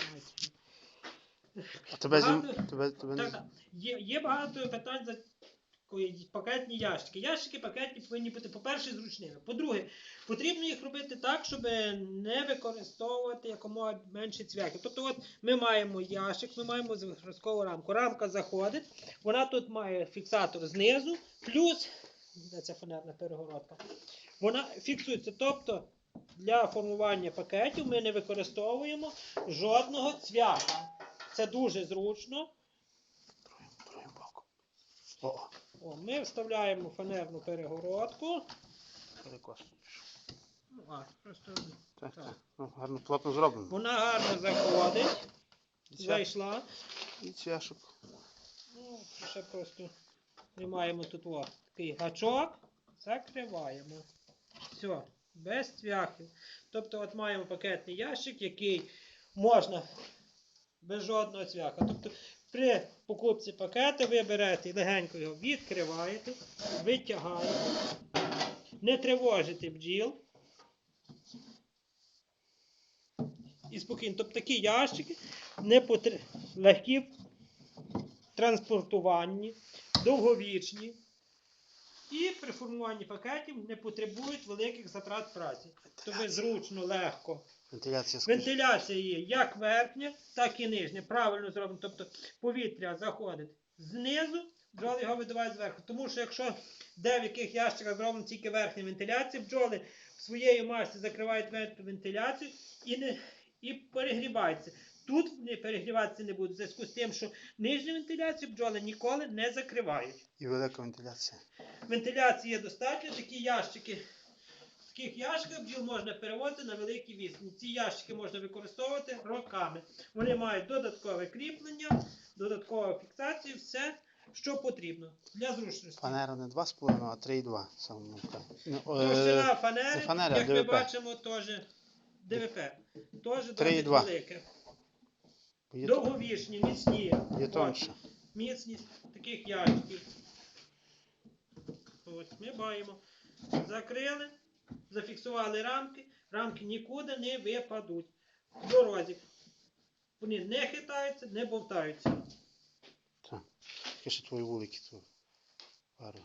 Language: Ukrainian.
інформацію. А тебе, Багато- зім... тебе, тебе не... Так, є, є багато питань за пакетні ящики. Ящики пакетні повинні бути, по-перше, зручними. По-друге, потрібно їх робити так, щоб не використовувати якомога менше цвяхів. Тобто, от ми маємо ящик, ми маємо зразкову рамку. Рамка заходить, вона тут має фіксатор знизу, плюс де ця фанерна перегородка. Вона фіксується. Тобто для формування пакетів ми не використовуємо жодного цвяха. Це дуже зручно. О, ми вставляємо фанерну перегородку. Ну, а, просто Так, Так. так. Ну, гарно плотно зроблено. вона гарно заходить. Ця- Зайшла. І чашок. Ну, ще просто ми маємо тут о, такий гачок. Закриваємо. Все, без цвяхів. Тобто, от маємо пакетний ящик, який можна без жодного цвяха. Тобто, при покупці пакету ви берете легенько його відкриваєте, витягаєте, не тривожите бджіл. І спокійно. Тобто такі ящики не потр... легкі в транспортуванні, довговічні. І при формуванні пакетів не потребують великих затрат праці. Тобто зручно, легко. Вентиляція. Вентиляція є як верхня, так і нижня. Правильно зроблено. Тобто повітря заходить знизу, бджоли його видувають зверху. Тому що якщо де в яких ящиках зроблена тільки верхня вентиляція, бджоли в своєї масі закривають верхню вентиляцію і, не, і перегріваються. Тут вони перегріватися не будуть в зв'язку з тим, що нижню вентиляцію бджоли ніколи не закривають. І велика вентиляція. Вентиляції є достатньо, такі ящики. В таких ящиках бджіл можна перевозити на великій відстані. Ці ящики можна використовувати роками. Вони мають додаткове кріплення, додаткову фіксацію, все, що потрібно для зручності. Фанера не 2,5, а 3,2. Саме ну, е, фанери, як ми бачимо, теж ДВП. Теж досить 3,2. велике. Є, Довговічні, міцні. є тонше. міцність таких ящиків. Ось ми маємо. Закрили, зафіксували рамки, рамки нікуди не випадуть. В дорозі. Вони не хитаються, не бовтаються. Так. Тільки ще твої вулики тут. Пару.